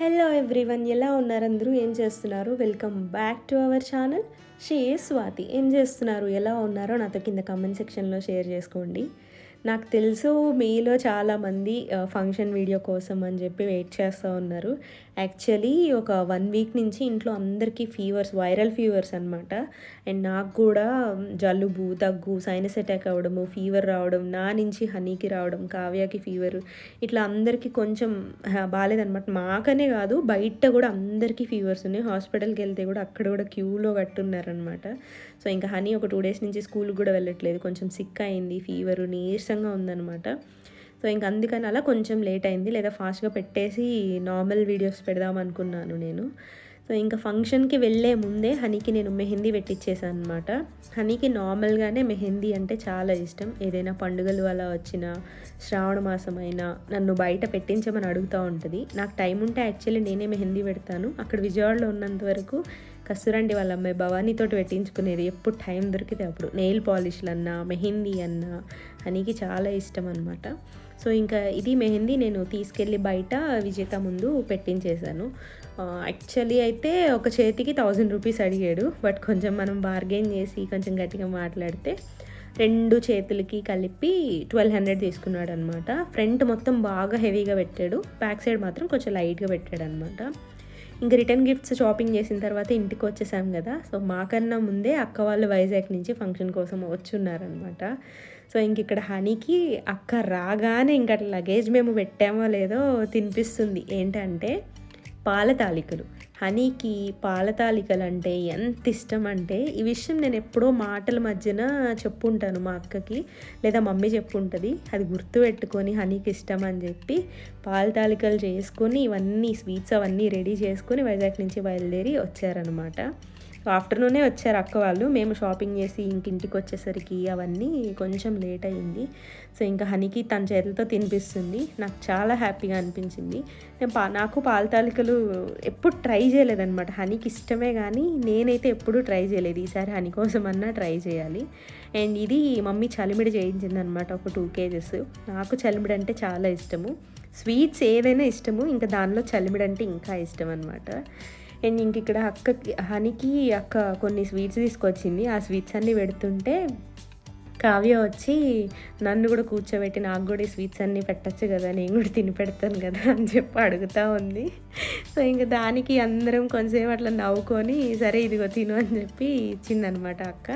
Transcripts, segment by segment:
Hello everyone ఎలా ఉన్నారు? అందరూ ఏం చేస్తున్నారు? Welcome back to our channel షే స్వాతి ఏం చేస్తున్నారు? ఎలా ఉన్నారో నాతో కింద కామెంట్ సెక్షన్లో షేర్ చేసుకోండి. నాకు తెలుసు మీలో చాలామంది ఫంక్షన్ వీడియో కోసం అని చెప్పి వెయిట్ చేస్తూ ఉన్నారు. యాక్చువల్లీ ఒక వన్ వీక్ నుంచి ఇంట్లో అందరికీ ఫీవర్స్ వైరల్ ఫీవర్స్ అనమాట అండ్ నాకు కూడా జలుబు దగ్గు సైనస్ అటాక్ అవ్వడము ఫీవర్ రావడం నా నుంచి హనీకి రావడం కావ్యకి ఫీవర్ ఇట్లా అందరికీ కొంచెం బాగాలేదనమాట మాకనే కాదు బయట కూడా అందరికీ ఫీవర్స్ ఉన్నాయి. హాస్పిటల్కి వెళ్తే కూడా అక్కడ కూడా క్యూలో కట్టున్నారనమాట సో ఇంకా హనీ ఒక టూ డేస్ నుంచి స్కూల్కి కూడా వెళ్ళట్లేదు. కొంచెం సిక్ అయింది ఫీవర్ నీరసంగా ఉందన్నమాట. సో ఇంక అందుకని అలా కొంచెం లేట్ అయింది. లేదా ఫాస్ట్గా పెట్టేసి నార్మల్ వీడియోస్ పెడదాం అనుకున్నాను నేను. సో ఇంకా ఫంక్షన్కి వెళ్ళే ముందే హనీకి నేను మెహందీ పెట్టించేసాను అనమాట హనీకి నార్మల్గానే మెహందీ అంటే చాలా ఇష్టం. ఏదైనా పండుగలు అలా వచ్చినా శ్రావణ మాసం అయినా నన్ను బయట పెట్టించమని అడుగుతూ ఉంటుంది. నాకు టైం ఉంటే యాక్చువల్లీ నేనే మెహందీ పెడతాను. అక్కడ విజయవాడలో ఉన్నంత వరకు కస్తూరండి వాళ్ళ అమ్మాయి భవానీతోటి పెట్టించుకునేది. ఎప్పుడు టైం దొరికితే అప్పుడు. నెయిల్ పాలిష్లు అన్నా మెహందీ అన్నా హనీకి చాలా ఇష్టం అనమాట సో ఇంకా ఇది మెహందీ నేను తీసుకెళ్ళి బయట విజేత ముందు పెట్టించేశాను. యాక్చువల్లీ అయితే ఒక చేతికి థౌజండ్ రూపీస్ అడిగాడు. బట్ కొంచెం మనం బార్గెన్ చేసి కొంచెం గట్టిగా మాట్లాడితే రెండు చేతులకి కలిపి ట్వెల్వ్ హండ్రెడ్ తీసుకున్నాడు అనమాట ఫ్రంట్ మొత్తం బాగా హెవీగా పెట్టాడు. బ్యాక్ సైడ్ మాత్రం కొంచెం లైట్గా పెట్టాడు అనమాట ఇంకా రిటర్న్ గిఫ్ట్స్ షాపింగ్ చేసిన తర్వాత ఇంటికి వచ్చేసాం కదా. సో మాకన్నా ముందే అక్క వాళ్ళు వైజాగ్ నుంచి ఫంక్షన్ కోసం వచ్చున్నారనమాట సో ఇంక ఇక్కడ హనీకి అక్క రాగానే ఇంకా లగేజ్ మేము పెట్టామో లేదో తినిపిస్తుంది. ఏంటంటే పాలతాలికలు. హనీకి పాలతాలికలు అంటే ఎంత ఇష్టం అంటే ఈ విషయం నేను ఎప్పుడో మాటల మధ్యన చెప్పుంటాను మా అక్కకి లేదా మమ్మీ చెప్పుంటుంది. అది గుర్తు పెట్టుకొని హనీకి ఇష్టం అని చెప్పి పాలతాలికలు చేసుకొని ఇవన్నీ స్వీట్స్ అవన్నీ రెడీ చేసుకొని వైజాగ్ నుంచి బయలుదేరి వచ్చారనమాట సో ఆఫ్టర్నూనే వచ్చారు అక్క వాళ్ళు. మేము షాపింగ్ చేసి ఇంక ఇంటికి వచ్చేసరికి అవన్నీ కొంచెం లేట్ అయ్యింది సో ఇంకా హనీకి తన చేతులతో తినిపిస్తుంది. నాకు చాలా హ్యాపీగా అనిపించింది. నేను పా నాకు పాల తాలికలు ఎప్పుడు ట్రై చేయలేదన్నమాట. హనీకి ఇష్టమే కానీ నేనైతే ఎప్పుడూ ట్రై చేయలేదు. ఈసారి హనీ కోసం అన్నా ట్రై చేయాలి. అండ్ ఇది మమ్మీ చలిమిడి చేయించింది అనమాట ఒక టూ కేజెస్. నాకు చలిమిడి అంటే చాలా ఇష్టము. స్వీట్స్ ఏదైనా ఇష్టము. ఇంకా దానిలో చలిమిడి అంటే ఇంకా ఇష్టం అనమాట అండ్ ఇంక ఇక్కడ అక్కకి హనీకి అక్క కొన్ని స్వీట్స్ తీసుకొచ్చింది. ఆ స్వీట్స్ అన్నీ పెడుతుంటే కావ్య వచ్చి నన్ను కూడా కూర్చోబెట్టి నాకు కూడా ఈ స్వీట్స్ అన్నీ పెట్టచ్చు కదా నేను కూడా తిని పెడతాను కదా అని చెప్పి అడుగుతూ ఉంది. సో ఇంకా దానికి అందరం కొంచెంసేపు అట్లా నవ్వుకొని సరే ఇదిగో తిను అని చెప్పి ఇచ్చిందనమాట అక్క.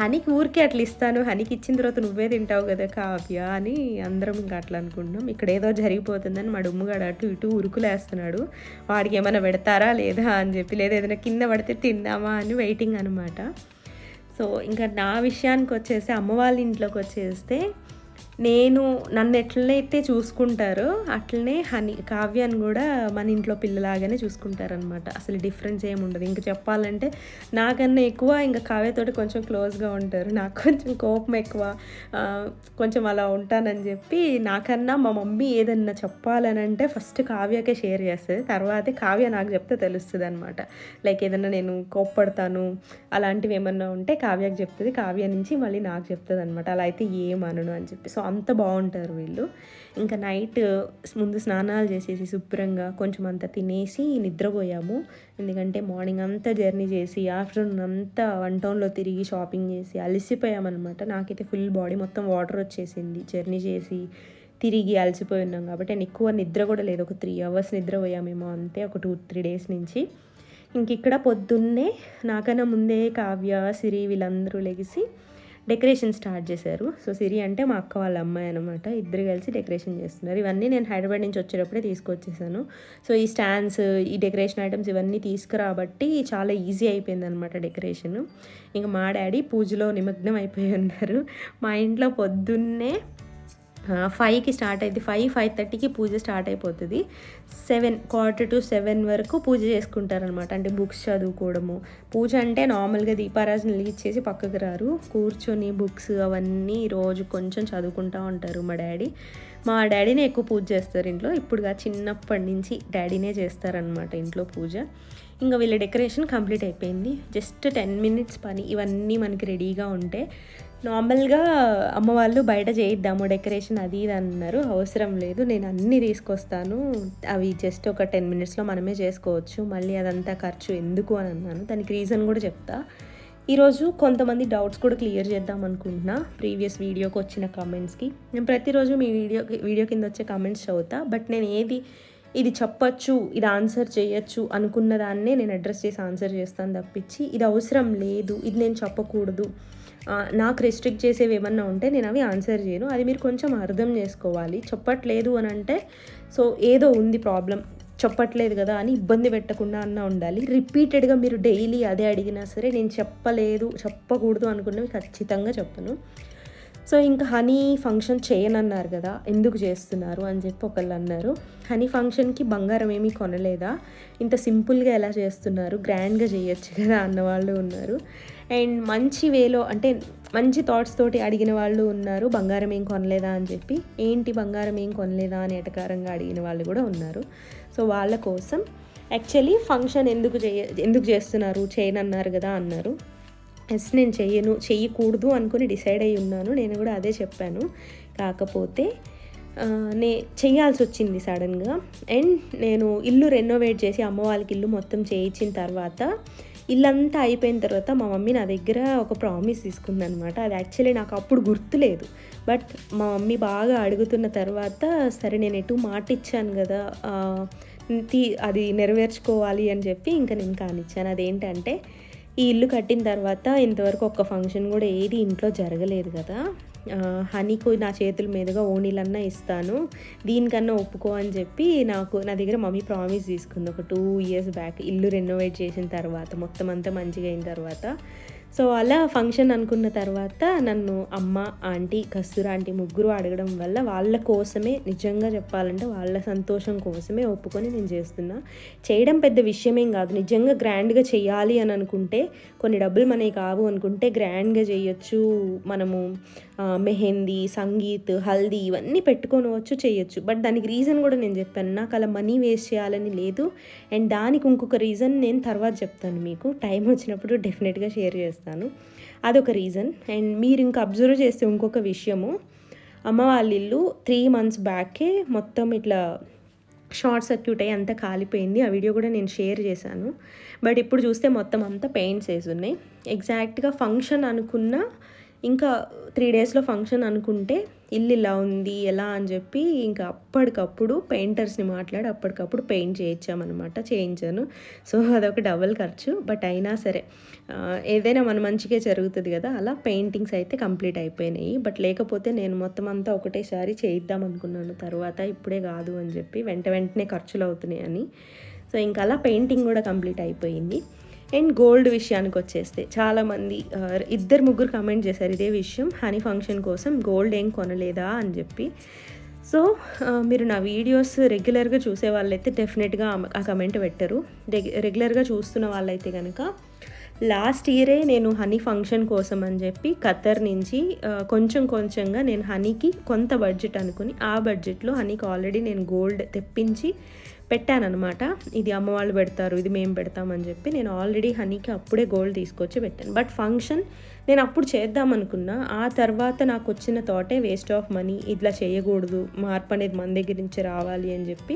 హనీకి ఊరికే అట్లా ఇస్తాను హనీకి ఇచ్చిన తర్వాత నువ్వే తింటావు కదా కావ్య అని అందరం ఇంకా అట్లా అనుకుంటున్నాం. ఇక్కడ ఏదో జరిగిపోతుందని మా డుమ్ముగాడు అటు ఇటు ఉరుకులేస్తున్నాడు. వాడికి ఏమైనా పెడతారా లేదా అని చెప్పి లేదా ఏదైనా కింద పడితే తిందామా అని వెయిటింగ్ అనమాట. సో ఇంకా నా విషయానికి వచ్చేసి అమ్మ వాళ్ళ ఇంట్లోకి వచ్చేస్తే నేను నన్ను ఎట్లయితే చూసుకుంటారో అట్లనే హనీ కావ్యాన్ని కూడా మన ఇంట్లో పిల్లలాగానే చూసుకుంటారనమాట అసలు డిఫరెన్స్ ఏమి ఉండదు. ఇంకా చెప్పాలంటే నాకన్నా ఎక్కువ ఇంకా కావ్యతోటి కొంచెం క్లోజ్గా ఉంటారు. నాకు కొంచెం కోపం ఎక్కువ. కొంచెం అలా ఉంటానని చెప్పి నాకన్నా మా మమ్మీ ఏదన్నా చెప్పాలని అంటే ఫస్ట్ కావ్యకే షేర్ చేస్తుంది. తర్వాతే కావ్య నాకు చెప్తే తెలుస్తుంది అనమాట లైక్ ఏదన్నా నేను కోప్పడతాను అలాంటివి ఏమన్నా ఉంటే కావ్యకు చెప్తుంది. కావ్య నుంచి మళ్ళీ నాకు చెప్తుంది అనమాట అలా అయితే ఏమనను అని చెప్పి. సో అంత బాగుంటారు వీళ్ళు. ఇంకా నైట్ ముందు స్నానాలు చేసేసి శుభ్రంగా కొంచెం అంత తినేసి నిద్రపోయాము. ఎందుకంటే మార్నింగ్ అంతా జర్నీ చేసి ఆఫ్టర్నూన్ అంతా వన్ టౌన్లో తిరిగి షాపింగ్ చేసి అలసిపోయామన్నమాట. నాకైతే ఫుల్ బాడీ మొత్తం వాటర్ వచ్చేసింది. జర్నీ చేసి తిరిగి అలసిపోయి ఉన్నాం కాబట్టి నేను ఎక్కువ నిద్ర కూడా లేదు. ఒక త్రీ అవర్స్ నిద్రపోయామేమో అంతే ఒక టూ త్రీ డేస్ నుంచి. ఇంక ఇక్కడ పొద్దున్నే నాకన్నా ముందే కావ్య సిరి వీళ్ళందరూ లెగిసి డెకరేషన్ స్టార్ట్ చేశారు. సో సిరి అంటే మా అక్క వాళ్ళ అమ్మాయి అనమాట ఇద్దరు కలిసి డెకరేషన్ చేస్తున్నారు. ఇవన్నీ నేను హైదరాబాద్ నుంచి వచ్చేటప్పుడే తీసుకొచ్చేసాను. సో ఈ స్టాండ్స్ ఈ డెకరేషన్ ఐటమ్స్ ఇవన్నీ తీసుకురాబట్టి చాలా ఈజీ అయిపోయింది అనమాట డెకరేషన్. ఇంకా మా డాడీ పూజలో నిమగ్నం అయిపోయి ఉన్నారు. మా ఇంట్లో పొద్దున్నే ఫైవ్కి స్టార్ట్ అయింది ఫైవ్ ఫైవ్ థర్టీకి పూజ స్టార్ట్ అయిపోతుంది. సెవెన్ క్వార్టర్ టు సెవెన్ వరకు పూజ చేసుకుంటారనమాట అంటే బుక్స్ చదువుకోవడము. పూజ అంటే నార్మల్గా దీపారాజన ఇచ్చేసి పక్కకు రారు. కూర్చొని బుక్స్ అవన్నీ రోజు కొంచెం చదువుకుంటూ ఉంటారు మా డాడీ. మా డాడీనే ఎక్కువ పూజ చేస్తారు ఇంట్లో. ఇప్పుడుగా చిన్నప్పటి నుంచి డాడీనే చేస్తారనమాట ఇంట్లో పూజ. ఇంకా వీళ్ళ డెకరేషన్ కంప్లీట్ అయిపోయింది. జస్ట్ టెన్ మినిట్స్ పని. ఇవన్నీ మనకి రెడీగా ఉంటే నార్మల్గా అమ్మ వాళ్ళు బయట చేయిద్దాము డెకరేషన్ అది ఇది అన్నారు. అవసరం లేదు నేను అన్నీ తీసుకొస్తాను. అవి జస్ట్ ఒక టెన్ మినిట్స్లో మనమే చేసుకోవచ్చు. మళ్ళీ అదంతా ఖర్చు ఎందుకు అని అన్నాను. దానికి రీజన్ కూడా చెప్తా. ఈరోజు కొంతమంది డౌట్స్ కూడా క్లియర్ చేద్దాం అనుకుంటున్నా. ప్రీవియస్ వీడియోకి వచ్చిన కామెంట్స్కి నేను ప్రతిరోజు మీ వీడియో వీడియో కింద వచ్చే కామెంట్స్ చదువుతా. బట్ నేను ఏది ఇది చెప్పచ్చు ఇది ఆన్సర్ చేయొచ్చు అనుకున్న దాన్నే నేను అడ్రస్ చేసి ఆన్సర్ చేస్తాను తప్పించి ఇది అవసరం లేదు ఇది నేను చెప్పకూడదు. నాకు రెస్ట్రిక్ట్ చేసేవి ఏమన్నా ఉంటే నేను అవి ఆన్సర్ చేయను. అది మీరు కొంచెం అర్థం చేసుకోవాలి. చెప్పట్లేదు అని అంటే సో ఏదో ఉంది ప్రాబ్లం చెప్పట్లేదు కదా అని ఇబ్బంది పెట్టకుండా అన్న ఉండాలి. రిపీటెడ్గా మీరు డైలీ అదే అడిగినా సరే నేను చెప్పలేదు చెప్పకూడదు అనుకున్నవి ఖచ్చితంగా చెప్పను. సో ఇంకా హనీ ఫంక్షన్ చేయనన్నారు కదా ఎందుకు చేస్తున్నారు అని చెప్పి ఒకళ్ళు అన్నారు. హనీ ఫంక్షన్కి బంగారం ఏమీ కొనలేదా? ఇంత సింపుల్గా ఎలా చేస్తున్నారు? గ్రాండ్గా చేయొచ్చు కదా అన్న వాళ్ళు ఉన్నారు. అండ్ మంచి వేలో అంటే మంచి థాట్స్ తోటి అడిగిన వాళ్ళు ఉన్నారు బంగారం ఏం కొనలేదా అని చెప్పి. ఏంటి బంగారం ఏం కొనలేదా అని ఎటకారంగా అడిగిన వాళ్ళు కూడా ఉన్నారు. సో వాళ్ళ కోసం యాక్చువల్లీ ఫంక్షన్ ఎందుకు చేయ ఎందుకు చేస్తున్నారు? చేయనన్నారు కదా అన్నారు. ఎస్ నేను చెయ్యను చెయ్యకూడదు అనుకుని డిసైడ్ అయి ఉన్నాను. నేను కూడా అదే చెప్పాను. కాకపోతే నే చేయాల్సి వచ్చింది సడన్గా. అండ్ నేను ఇల్లు రెనోవేట్ చేసి అమ్మ వాళ్ళకి ఇల్లు మొత్తం చేయించిన తర్వాత ఇల్లంతా అయిపోయిన తర్వాత మా మమ్మీ నా దగ్గర ఒక ప్రామిస్ తీసుకుందనమాట అది యాక్చువల్లీ నాకు అప్పుడు గుర్తులేదు. బట్ మా మమ్మీ బాగా అడుగుతున్న తర్వాత సరే నేను ఎటు మాట ఇచ్చాను కదా తీ అది నెరవేర్చుకోవాలి అని చెప్పి ఇంకా నేను కానిచ్చాను. అదేంటంటే ఈ ఇల్లు కట్టిన తర్వాత ఇంతవరకు ఒక్క ఫంక్షన్ కూడా ఏది ఇంట్లో జరగలేదు కదా. హనీకు నా చేతుల మీదుగా ఓణీలన్నా ఇస్తాను. దీనికన్నా ఒప్పుకో అని చెప్పి నాకు నా దగ్గర మమ్మీ ప్రామిస్ తీసుకుంది. ఒక టూ ఇయర్స్ బ్యాక్ ఇల్లు రెనోవేట్ చేసిన తర్వాత మొత్తం అంతా మంచిగా అయిన తర్వాత. సో అలా ఫంక్షన్ అనుకున్న తర్వాత నన్ను అమ్మ ఆంటీ కస్తూరా ఆంటీ ముగ్గురు అడగడం వల్ల వాళ్ళ కోసమే నిజంగా చెప్పాలంటే వాళ్ళ సంతోషం కోసమే ఒప్పుకొని నేను చేస్తున్నా. చేయడం పెద్ద విషయమేం కాదు. నిజంగా గ్రాండ్గా చేయాలి అని అనుకుంటే కొన్ని డబ్బులు మనకి కావు అనుకుంటే గ్రాండ్గా చేయొచ్చు. మనము మెహందీ సంగీత్ హల్దీ ఇవన్నీ పెట్టుకోవచ్చు చేయొచ్చు. బట్ దానికి రీజన్ కూడా నేను చెప్పాను. నాకు అలా మనీ వేస్ట్ చేయాలని లేదు. అండ్ దానికి ఇంకొక రీజన్ నేను తర్వాత చెప్తాను మీకు. టైం వచ్చినప్పుడు డెఫినెట్గా షేర్ చేస్తాను. అదొక రీజన్ అండ్ మీరు ఇంకా అబ్జర్వ్ చేస్తే ఇంకొక విషయము అమ్మ వాళ్ళ ఇల్లు త్రీ మంత్స్ బ్యాకే మొత్తం ఇట్లా షార్ట్ సర్క్యూట్ అయ్యి అంతా కాలిపోయింది. ఆ వీడియో కూడా నేను షేర్ చేశాను. బట్ ఇప్పుడు చూస్తే మొత్తం అంతా పెయింట్స్ వేసి ఉన్నాయి. ఎగ్జాక్ట్గా ఫంక్షన్ అనుకున్న ఇంకా త్రీ డేస్లో ఫంక్షన్ అనుకుంటే ఇల్లు ఇలా ఉంది ఎలా అని చెప్పి ఇంకా అప్పటికప్పుడు పెయింటర్స్ని మాట్లాడి అప్పటికప్పుడు పెయింట్ చేయించామన్నమాట చేయించాను. సో అదొక డబుల్ ఖర్చు. బట్ అయినా సరే ఏదైనా మన మంచిగా జరుగుతుంది కదా అలా పెయింటింగ్స్ అయితే కంప్లీట్ అయిపోయినాయి. బట్ లేకపోతే నేను మొత్తం అంతా ఒకటేసారి చేయిద్దాం అనుకున్నాను. తర్వాత ఇప్పుడే కాదు అని చెప్పి వెంట వెంటనే ఖర్చులు అవుతున్నాయి అని సో ఇంకా అలా పెయింటింగ్ కూడా కంప్లీట్ అయిపోయింది. అండ్ గోల్డ్ విషయానికి వచ్చేస్తే చాలామంది ఇద్దరు ముగ్గురు కమెంట్ చేశారు ఇదే విషయం హనీ ఫంక్షన్ కోసం గోల్డ్ ఏం కొనలేదా అని చెప్పి. సో మీరు నా వీడియోస్ రెగ్యులర్గా చూసే వాళ్ళైతే డెఫినెట్గా ఆ- కమెంట్ పెట్టరు. రెగ్యులర్గా చూస్తున్న వాళ్ళైతే కనుక లాస్ట్ ఇయరే నేను హనీ ఫంక్షన్ కోసం అని చెప్పి ఖతర్ నుంచి కొంచెం కొంచెంగా నేను హనీకి కొంత బడ్జెట్ అనుకుని ఆ బడ్జెట్లో హనీకి ఆల్రెడీ నేను గోల్డ్ తెప్పించి పెట్టానమాట ఇది అమ్మ వాళ్ళు పెడతారు ఇది మేము పెడతామని చెప్పి నేను ఆల్రెడీ హనీకి అప్పుడే గోల్డ్ తీసుకొచ్చి పెట్టాను. బట్ ఫంక్షన్ నేను అప్పుడు చేద్దాం అనుకున్నా. ఆ తర్వాత నాకు వచ్చిన తోటే వేస్ట్ ఆఫ్ మనీ ఇట్లా చేయకూడదు మార్పు అనేది మన దగ్గర నుంచి రావాలి అని చెప్పి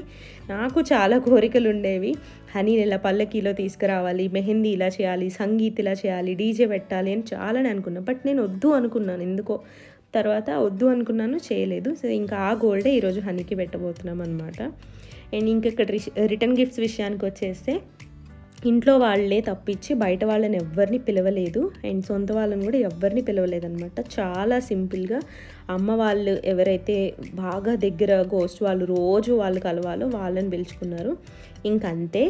నాకు చాలా కోరికలు ఉండేవి. హనీని ఇలా పల్లకీలో తీసుకురావాలి మెహందీ ఇలా చేయాలి సంగీత్ ఇలా చేయాలి డీజే పెట్టాలి అని చాలానే అనుకున్నా. బట్ నేను వద్దు అనుకున్నాను ఎందుకో తర్వాత వద్దు అనుకున్నాను చేయలేదు. సో ఇంకా ఆ గోల్డే ఈరోజు హనీకి పెట్టబోతున్నాం అనమాట అండ్ ఇంకెక్కడ రిటర్న్ గిఫ్ట్స్ విషయానికి వచ్చేస్తే ఇంట్లో వాళ్ళే తప్పించి బయట వాళ్ళని ఎవరిని పిలవలేదు. అండ్ సొంత వాళ్ళని కూడా ఎవరిని పిలవలేదన్నమాట. చాలా సింపుల్గా అమ్మ వాళ్ళు ఎవరైతే బాగా దగ్గర గోస్ట్ వాళ్ళు రోజు వాళ్ళు కలవాలో వాళ్ళని పిలుచుకున్నారు. ఇంకంతే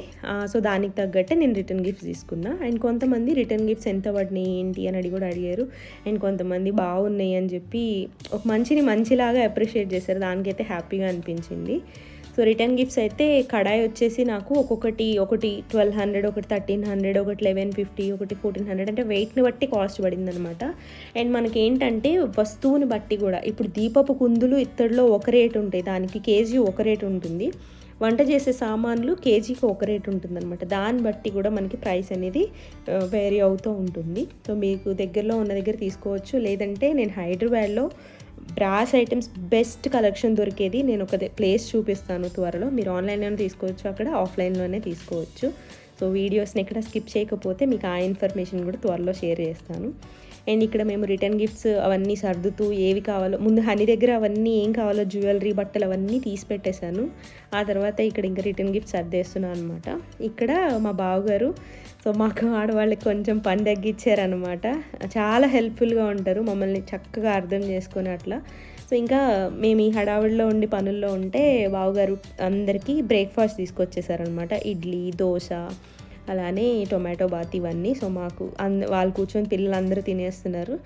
సో దానికి తగ్గట్టే నేను రిటర్న్ గిఫ్ట్స్ తీసుకున్నా. అండ్ కొంతమంది రిటర్న్ గిఫ్ట్స్ ఎంత పడినాయి ఏంటి అని అడిగి కూడా అడిగారు. అండ్ కొంతమంది బాగున్నాయి అని చెప్పి ఒక మంచిని మంచిలాగా అప్రిషియేట్ చేశారు. దానికైతే హ్యాపీగా అనిపించింది. సో రిటర్న్ గిఫ్ట్స్ అయితే కడాయి వచ్చేసి నాకు ఒక్కొక్కటి ఒకటి ట్వెల్వ్ హండ్రెడ్ ఒకటి థర్టీన్ హండ్రెడ్ ఒకటి లెవెన్ ఫిఫ్టీ ఒకటి ఫోర్టీన్ హండ్రెడ్ అంటే వెయిట్ని బట్టి కాస్ట్ పడింది అనమాట అండ్ మనకి ఏంటంటే వస్తువుని బట్టి కూడా ఇప్పుడు దీపపు కుందులు ఇత్తడిలో ఒక రేట్ ఉంటాయి దానికి కేజీ ఒక రేట్ ఉంటుంది. వంట చేసే సామాన్లు కేజీకి ఒక రేట్ ఉంటుందన్నమాట. దాన్ని బట్టి కూడా మనకి ప్రైస్ అనేది వేరీ అవుతూ ఉంటుంది. సో మీకు దగ్గరలో ఉన్న దగ్గర తీసుకోవచ్చు. లేదంటే నేను హైదరాబాద్లో బ్రాస్ ఐటమ్స్ బెస్ట్ కలెక్షన్ దొరికేది నేను ఒక ప్లేస్ చూపిస్తాను త్వరలో. మీరు ఆన్లైన్లోనే తీసుకోవచ్చు అక్కడ ఆఫ్లైన్లోనే తీసుకోవచ్చు. సో వీడియోస్ని ఎక్కడ స్కిప్ చేయకపోతే మీకు ఆ ఇన్ఫర్మేషన్ కూడా త్వరలో షేర్ చేస్తాను. అండ్ ఇక్కడ మేము రిటర్న్ గిఫ్ట్స్ అవన్నీ సర్దుతూ ఏవి కావాలో ముందు హనీ దగ్గర అవన్నీ ఏం కావాలో జ్యువెలరీ బట్టలు అవన్నీ తీసి పెట్టేశాను. ఆ తర్వాత ఇక్కడ ఇంకా రిటర్న్ గిఫ్ట్స్ సర్దేస్తున్నాను అనమాట ఇక్కడ మా బావగారు సో మాకు ఆడవాళ్ళకి కొంచెం పని తగ్గించారనమాట చాలా హెల్ప్ఫుల్గా ఉంటారు మమ్మల్ని చక్కగా అర్థం చేసుకుని అట్లా. సో ఇంకా మేము ఈ హడావిడిలో ఉండి పనుల్లో ఉంటే బావగారు అందరికీ బ్రేక్ఫాస్ట్ తీసుకొచ్చేసారనమాట ఇడ్లీ దోశ అలానే టొమాటో బాత్ ఇవన్నీ. సో మాకు అంద వాళ్ళు కూర్చొని పిల్లలందరూ తినేస్తున్నారు.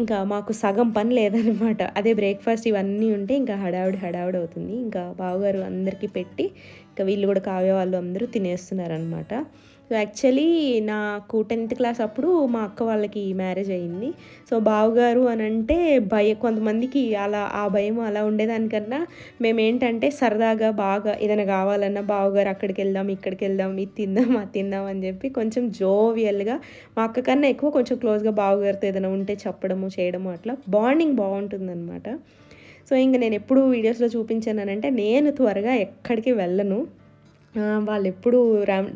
ఇంకా మాకు సగం పని లేదనమాట. అదే బ్రేక్ఫాస్ట్ ఇవన్నీ ఉంటే ఇంకా హడావిడి హడావిడి అవుతుంది. ఇంకా బావగారు అందరికీ పెట్టి ఇంకా వీళ్ళు కూడా కావే వాళ్ళు అందరూ తినేస్తున్నారనమాట. సో యాక్చువల్లీ నాకు టెన్త్ క్లాస్ అప్పుడు మా అక్క వాళ్ళకి మ్యారేజ్ అయ్యింది సో బావగారు అని అంటే భయం కొంతమందికి అలా ఆ భయం అలా ఉండేదానికన్నా మేమేంటంటే సరదాగా బాగా ఏదైనా కావాలన్నా బావగారు అక్కడికి వెళ్దాం ఇక్కడికి వెళ్దాం ఇది తిందాం అది తిందాం అని చెప్పి కొంచెం జోవియల్గా మా అక్క కన్నా ఎక్కువ కొంచెం క్లోజ్గా బావగారితో ఏదైనా ఉంటే చెప్పడము చేయడము అట్లా బాండింగ్ బాగుంటుందన్నమాట. సో ఇంకా నేను ఎప్పుడు వీడియోస్లో చూపించానంటే నేను త్వరగా ఎక్కడికి వెళ్ళను. వాళ్ళు ఎప్పుడు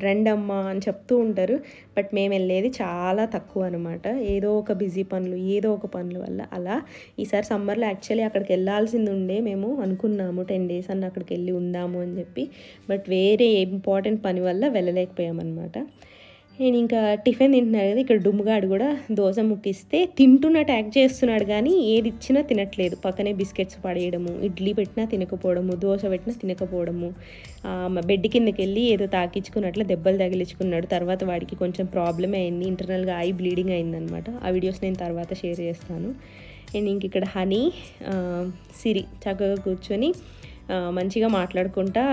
రండమ్మా అని చెప్తూ ఉంటారు. బట్ మేము వెళ్ళేది చాలా తక్కువ అనమాట ఏదో ఒక బిజీ పనులు ఏదో ఒక పనుల వల్ల అలా. ఈసారి సమ్మర్లో యాక్చువల్లీ అక్కడికి వెళ్ళాల్సింది ఉండే మేము అనుకున్నాము. టెన్ డేస్ అన్న అక్కడికి వెళ్ళి ఉందాము అని చెప్పి. బట్ వేరే ఇంపార్టెంట్ పని వల్ల వెళ్ళలేకపోయామన్నమాట. నేను ఇంకా టిఫిన్ తింటున్నాడు కదా ఇక్కడ డుమ్గాడు కూడా దోశ ముక్కిస్తే తింటున్న ట్యాక్ చేస్తున్నాడు కానీ ఏది ఇచ్చినా తినట్లేదు. పక్కనే బిస్కెట్స్ పడేయడము ఇడ్లీ పెట్టినా తినకపోవడము దోశ పెట్టినా తినకపోవడము. బెడ్ కిందకి వెళ్ళి ఏదో తాకించుకున్నట్లు దెబ్బలు తగిలించుకున్నాడు తర్వాత వాడికి కొంచెం ప్రాబ్లమ్ అయింది ఇంటర్నల్గా ఐ బ్లీడింగ్ అయిందనమాట. ఆ వీడియోస్ నేను తర్వాత షేర్ చేస్తాను. అండ్ ఇంక ఇక్కడ హనీ సిరి చక్కగా కూర్చొని మంచిగా మాట్లాడుకుంటా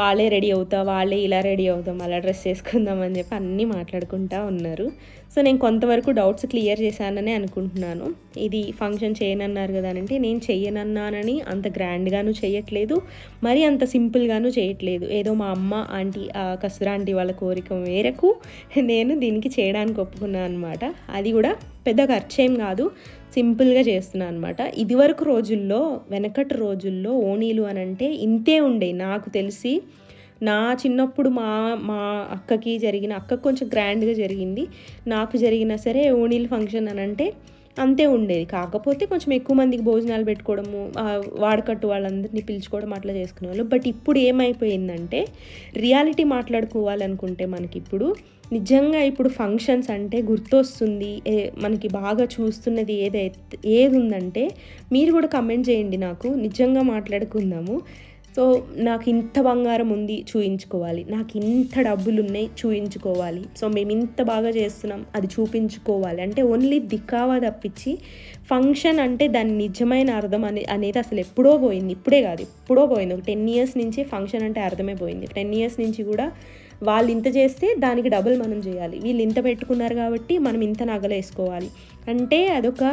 వాళ్ళే రెడీ అవుతా వాళ్ళే ఇలా రెడీ అవుతాం అలా డ్రెస్ వేసుకుందాం అని చెప్పి అన్నీ మాట్లాడుకుంటా ఉన్నారు. సో నేను కొంతవరకు డౌట్స్ క్లియర్ చేశానని అనుకుంటున్నాను. ఇది ఫంక్షన్ చేయనన్నారు కదా అంటే నేను చెయ్యనన్నానని అంత గ్రాండ్గాను చేయట్లేదు మరి అంత సింపుల్గాను చేయట్లేదు ఏదో మా అమ్మ ఆంటీ కసురా ఆంటీ వాళ్ళ కోరిక మేరకు నేను దీనికి చేయడానికి ఒప్పుకున్నాను అనమాట అది కూడా పెద్ద ఖర్చేం కాదు. సింపుల్గా చేస్తున్నాను అనమాట ఇదివరకు రోజుల్లో వెనకటి రోజుల్లో ఓణీలు అని అంటే ఇంతే ఉండే నాకు తెలిసి. నా చిన్నప్పుడు మా మా అక్కకి జరిగిన అక్కకు కొంచెం గ్రాండ్గా జరిగింది. నాకు జరిగినా సరే ఓణీలు ఫంక్షన్ అని అంటే అంతే ఉండేది. కాకపోతే కొంచెం ఎక్కువ మందికి భోజనాలు పెట్టుకోవడము వాడకట్టు వాళ్ళందరినీ పిలుచుకోవడం అట్లా చేసుకునేవాళ్ళు. బట్ ఇప్పుడు ఏమైపోయిందంటే రియాలిటీ మాట్లాడుకోవాలనుకుంటే మనకి ఇప్పుడు నిజంగా ఇప్పుడు ఫంక్షన్స్ అంటే గుర్తొస్తుంది మనకి బాగా చూస్తున్నది ఏదైతే ఏది ఉందంటే మీరు కూడా కమెంట్ చేయండి నాకు. నిజంగా మాట్లాడుకుందాము. సో నాకు ఇంత బంగారం ఉంది చూయించుకోవాలి. నాకు ఇంత డబ్బులు ఉన్నాయి చూయించుకోవాలి. సో మేము ఇంత బాగా చేస్తున్నాం అది చూపించుకోవాలి. అంటే ఓన్లీ దిక్కావా తప్పించి ఫంక్షన్ అంటే దాని నిజమైన అర్థం అనే అనేది అసలు ఎప్పుడో పోయింది. ఇప్పుడే కాదు ఎప్పుడో పోయింది. ఒక టెన్ ఇయర్స్ నుంచి ఫంక్షన్ అంటే అర్థమే పోయింది. టెన్ ఇయర్స్ నుంచి కూడా వాళ్ళు ఇంత చేస్తే దానికి డబుల్ మనం చేయాలి. వీళ్ళు ఇంత పెట్టుకున్నారు కాబట్టి మనం ఇంత నగలు వేసుకోవాలి అంటే అదొక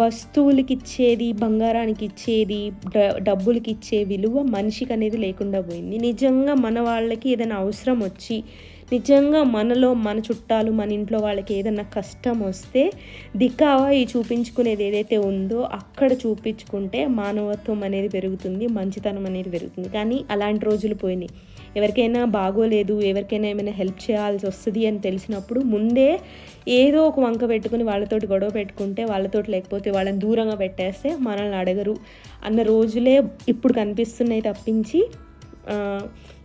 వస్తువులకి ఇచ్చేది బంగారానికి ఇచ్చేది డబ్బులకి ఇచ్చే విలువ మనిషికి అనేది లేకుండా పోయింది. నిజంగా మన వాళ్ళకి ఏదైనా అవసరం వచ్చి నిజంగా మనలో మన చుట్టాలు మన ఇంట్లో వాళ్ళకి ఏదైనా కష్టం వస్తే దిక్కావా ఈ చూపించుకునేది ఏదైతే ఉందో అక్కడ చూపించుకుంటే మానవత్వం అనేది పెరుగుతుంది మంచితనం అనేది పెరుగుతుంది. కానీ అలాంటి రోజులు పోయినాయి. ఎవరికైనా బాగోలేదు ఎవరికైనా ఏమైనా హెల్ప్ చేయాల్సి వస్తుంది అని తెలిసినప్పుడు ముందే ఏదో ఒక వంక పెట్టుకుని వాళ్ళతోటి గొడవ పెట్టుకుంటే వాళ్ళతోటి లేకపోతే వాళ్ళని దూరంగా పెట్టేస్తే మనల్ని అడగరు. అన్న రోజులే ఇప్పుడు కనిపిస్తున్నాయి తప్పించి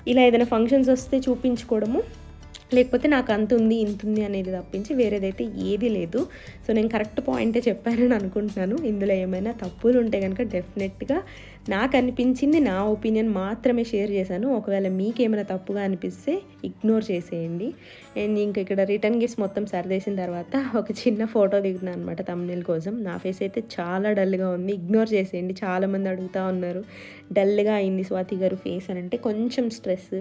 ఇలా ఏదైనా ఫంక్షన్స్ వస్తే చూపించుకోవడము లేకపోతే నాకు అంత ఉంది ఇంత ఉంది అనేది తప్పించి వేరేదైతే ఏది లేదు. సో నేను కరెక్ట్ పాయింటే చెప్పానని అనుకుంటున్నాను. ఇందులో ఏమైనా తప్పులు ఉంటే కనుక డెఫినెట్గా నాకు అనిపించింది నా ఒపీనియన్ మాత్రమే షేర్ చేశాను. ఒకవేళ మీకు ఏమైనా తప్పుగా అనిపిస్తే ఇగ్నోర్ చేసేయండి. అండ్ ఇంక ఇక్కడ రిటర్న్ గిఫ్ట్స్ మొత్తం సరిదేసిన తర్వాత ఒక చిన్న ఫోటో దిగుతున్నాను అనమాట తమ్నేల్ కోసం. నా ఫేస్ అయితే చాలా డల్గా ఉంది. ఇగ్నోర్ చేసేయండి. చాలామంది అడుగుతూ ఉన్నారు డల్గా అయింది స్వాతి గారు ఫేస్ అని అంటే కొంచెం స్ట్రెస్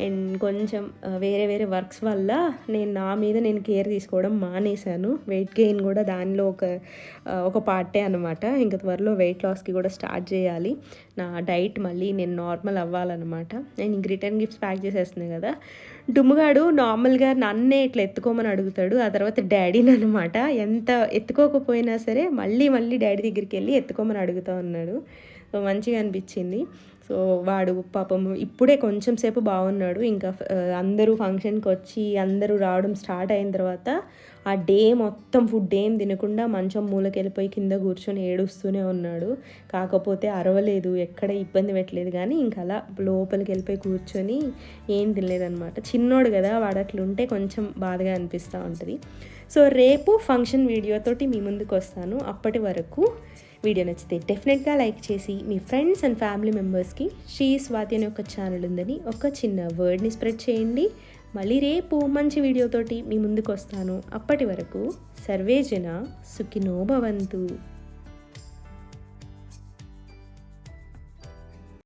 అండ్ కొంచెం వేరే వేరే వర్క్స్ వల్ల నేను నా మీద నేను కేర్ తీసుకోవడం మానేశాను. వెయిట్ గెయిన్ కూడా దానిలో ఒక ఒక పార్టే అనమాట ఇంకా త్వరలో వెయిట్ లాస్కి కూడా స్టార్ట్ చేయాలి. నా డైట్ మళ్ళీ నేను నార్మల్ అవ్వాలన్నమాట. నేను ఇంక రిటర్న్ గిఫ్ట్స్ ప్యాక్ చేసేస్తున్నాను కదా. డుమ్ముగాడు నార్మల్గా నన్నే ఇట్లా ఎత్తుకోమని అడుగుతాడు. ఆ తర్వాత డాడీని అనమాట ఎంత ఎత్తుకోకపోయినా సరే మళ్ళీ మళ్ళీ డాడీ దగ్గరికి వెళ్ళి ఎత్తుకోమని అడుగుతా ఉన్నాడు. సో మంచిగా అనిపించింది. సో వాడు పాపం ఇప్పుడే కొంచెం సేపు బాగున్నాడు. ఇంకా అందరూ ఫంక్షన్కి వచ్చి అందరూ రావడం స్టార్ట్ అయిన తర్వాత ఆ డే మొత్తం ఫుడ్ ఏం తినకుండా మంచం మూలకెళ్ళిపోయి కింద కూర్చొని ఏడుస్తూనే ఉన్నాడు. కాకపోతే అరవలేదు ఎక్కడ ఇబ్బంది పెట్టలేదు కానీ ఇంకా అలా లోపలికి వెళ్ళిపోయి కూర్చొని ఏం తినలేదన్నమాట. చిన్నోడు కదా వాడు అట్లుంటే కొంచెం బాధగా అనిపిస్తూ ఉంటుంది. సో రేపు ఫంక్షన్ వీడియోతోటి మీ ముందుకు వస్తాను అప్పటి వరకు వీడియో నచ్చితే డెఫినెట్గా లైక్ చేసి మీ ఫ్రెండ్స్ అండ్ ఫ్యామిలీ మెంబర్స్కి శ్రీ స్వాతి అనే ఒక ఛానల్ ఉందని ఒక చిన్న వర్డ్ని స్ప్రెడ్ చేయండి. మళ్ళీ రేపు మంచి వీడియోతోటి మీ ముందుకు వస్తాను. అప్పటి వరకు సర్వేజన సుఖినోభవంతు